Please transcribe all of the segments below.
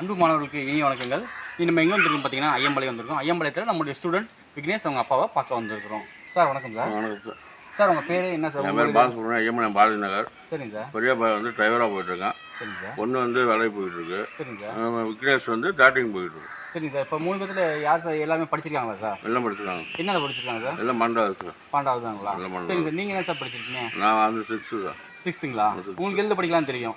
அன்பு மாணவர்களுக்கு இனிய வணக்கங்கள். இனி நம்ம எங்கே வந்திருக்கோம் பார்த்தீங்கன்னா ஐயம்பாளையம் வந்திருக்கோம். ஐயம்பாளையத்தில் நம்மளுடைய ஸ்டூடெண்ட் விக்னேஷ் அவங்க அப்பாவை பார்க்க வந்திருக்கிறோம். சார் வணக்கம் சார். வணக்கம் சார் சார் உங்கள் பேர் என்ன சார்? என் பேர் பாலசுப்ரமணியம் ஐயமன் பாரதி நகர் சரிங்க சார். பெரிய பையன் வந்து டிரைவராக போயிட்டுருக்கேன். சரிங்க சார். பொண்ணு வந்து வேலைக்கு போயிட்டுருக்கு. சரிங்க சார். விக்னேஷ் வந்து தேட்டரிங் போயிட்டுருக்கு. சரிங்க சார். இப்போ மூணு பேர்த்தில் யார் சார் எல்லாமே படிச்சிருக்காங்களா சார்? எல்லாம் படிச்சிருக்காங்க. என்னதை படிச்சிருக்காங்க சார்? எல்லாம் மண்டா சார். மண்டபம். சரிங்க சார். நீங்கள் என்ன சார் படிச்சிருக்கீங்க? நான் வந்து சிக்ஸ்த்து தான் சிக்ஸ்த்துங்களா உங்களுக்கு எழுத படிக்கலாம் தெரியும்?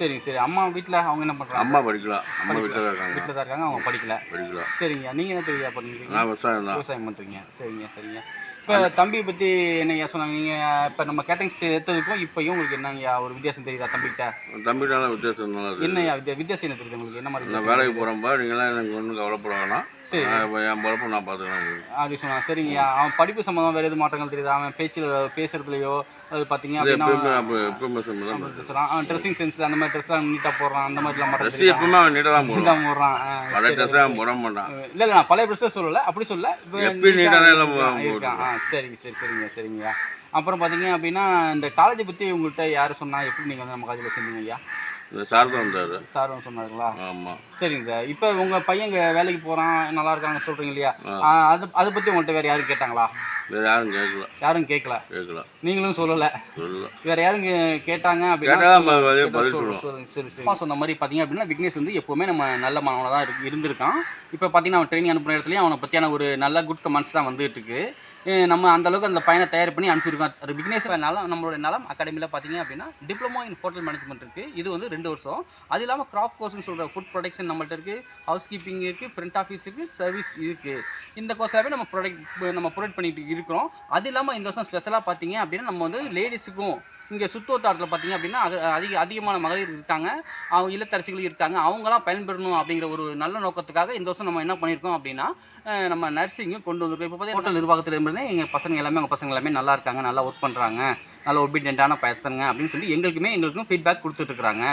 சரிங்க சரி. அம்மா வீட்டில் அவங்க என்ன பண்ணுறாங்க அம்மா படிக்கலாம் அம்மா வீட்டில் இருக்காங்க. வீட்டில் தான் இருக்காங்க அவங்க படிக்கல. படிக்கலாம் சரிங்க. நீங்கள் என்ன தெரியா பண்ணுறீங்க நான் விவசாயம் தான். விவசாயம் பண்ணுறீங்க சரிங்க சரிங்க. இப்போ தம்பியை பற்றி என்னய்யா சொன்னாங்க? நீங்கள் இப்போ நம்ம கேட்டரிங் எடுத்ததுக்கும் இப்போயும் உங்களுக்கு என்னங்கய்யா ஒரு வித்தியாசம் தெரியுதா தம்பிக்கிட்ட தம்பிட்டால வித்தியாசம் நல்லா வித்தியா வித்தியாசம் என்ன தெரியுது உங்களுக்கு? என்ன மாதிரி நான்? வேலைக்கு போகிறப்ப நீங்களாம் எனக்கு ஒன்றும் கவலைப்பட வேணாம். சரி. நான் இப்ப என் பொழப்ப நான் பார்த்துக்கலாம் அப்படி சொன்னாங்க சரிங்கய்யா அவன் படிப்பு சம்மந்தமாக வேறு எதுவும் மாற்றங்கள் தெரியுதா? அவன் பேச்சில் பேசுறதுலையோ அது பார்த்தீங்க அப்படின்னா சொன்ன அவன் ட்ரெஸ்ஸிங் சென்ஸ் அந்த மாதிரி ட்ரெஸ்லாம் நீட்டாக போடுறான். அந்த மாதிரிலாம்? எப்பவுமே அவன் நீட்டாக தான் நீட்டா போடுறான். ஆ, பழைய சரி. ட்ரெஸ்ஸே அவன் போட மாட்டான். இல்ல இல்ல நான் பழைய ட்ரெஸ்ஸை சொல்லல. அப்படி சொல்ல இப்போ எப்பயும் நீட்டா நீட்டான எல்லாம் இருக்கான், போட்டு இருக்கான். ஆ சரிங்க சரி சரிங்க சரிங்க. அப்புறம் பார்த்தீங்க அப்படின்னா இந்த காலேஜை பற்றி உங்கள்கிட்ட யார் சொன்னா? எப்படி நீங்கள் வந்து நம்ம காலேஜில் சொன்னீங்க ஐயா? சார் தான் வந்தார் சார் சொன்னாருங்களா? ஆமாம் சரிங்க சார். இப்போ உங்கள் பையன் இங்க வேலைக்கு போகிறான் நல்லா இருக்காங்க சொல்கிறீங்க இல்லையா அது அதை பற்றி உங்கள்கிட்ட வேறு யாரும் கேட்டாங்களா? வேறு யாரும் கேட்கல யாரும் கேட்கல கேட்கல நீங்களும் சொல்லலை. சொல்லல. வேற யாரும் கேட்டாங்க அப்படின்னா சரி சொன்ன மாதிரி பார்த்தீங்க அப்படின்னா விக்னேஷ் வந்து எப்போவுமே நம்ம நல்ல மாணவனாக தான் இருந்திருக்கான். இப்போ பார்த்தீங்கன்னா அவன் ட்ரைனிங் அனுப்புன இடத்துலையும் அவனை பற்றியான ஒரு நல்ல குட் கமெண்ட்ஸ் தான் வந்துட்டு இருக்கு. நம்ம அந்தளவுக்கு அந்த பையனை தயார் பண்ணி அனுப்பிச்சிருக்கோம். ஒரு விக்னேஷ் நலம் நம்மளோட நலம் அகாடமியில் பார்த்தீங்க அப்படின்னா டிப்ளமோ இன் ஹோட்டல் மேனேஜ்மெண்ட் இருக்குது இது வந்து ரெண்டு வருஷம். அது இல்லாமல் கிராப் கோர்ஸ்னு சொல்கிற ஃபுட் ப்ரொடக்ஷன் நம்மள்ட்ட இருக்குது ஹவுஸ் கீப்பிங் இருக்குது ஃப்ரண்ட் ஆஃபீஸ் இருக்குது சர்வீஸ் இருக்குது இந்த கோர்ஸாகவே நம்ம ப்ரொடக்ட் நம்ம ப்ரொவைட் பண்ணிட்டு இருக்கிறோம். அது இல்லாமல் இந்த வருஷம் ஸ்பெஷலாக பார்த்தீங்க அப்படின்னா நம்ம வந்து லேடிஸுக்கும் இங்கே சுற்றுவட்டாரத்தில் பார்த்தீங்க அப்படின்னா அது அதிக அதிகமான மகளிர் இருக்காங்க. அவங்க இல்லத்தரசிகளும் இருக்காங்க. அவங்களாம் பயன்பெறணும் அப்படிங்கிற ஒரு நல்ல நோக்கத்துக்காக இந்த வருஷம் நம்ம என்ன பண்ணியிருக்கோம் அப்படின்னா நம்ம நர்சிங்கும் கொண்டு வந்திருக்கோம். இப்போ பார்த்தீங்கன்னா ஹோட்டல் நிர்வாகத்தில் இருந்து எங்கள் பசங்க எல்லாமே அவங்க பசங்க எல்லாமே நல்லா இருக்காங்க நல்லா ஒர்க் பண்ணுறாங்க நல்ல ஒபீடியண்ட்டான பசங்க அப்படின்னு சொல்லி எங்களுக்குமே எங்களுக்கும் ஃபீட்பேக் கொடுத்துட்ருக்குறாங்க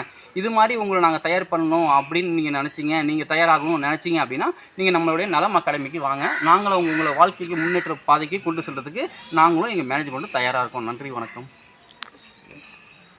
இது மாதிரி உங்களை நாங்கள் தயார் பண்ணணும் அப்படின்னு நீங்கள் நினச்சிங்க நீங்கள் தயாராகணும்னு நினச்சிங்க அப்படின்னா நீங்கள் நம்மளுடைய நலம் அகாடமிக்கு வாங்க. நாங்களும் உங்களை வாழ்க்கைக்கு முன்னேற்ற பாதைக்கு கொண்டு செல்கிறதுக்கு நாங்களும் எங்கள் மேனேஜ்மெண்ட்டும் தயாராக இருக்கோம். நன்றி வணக்கம்.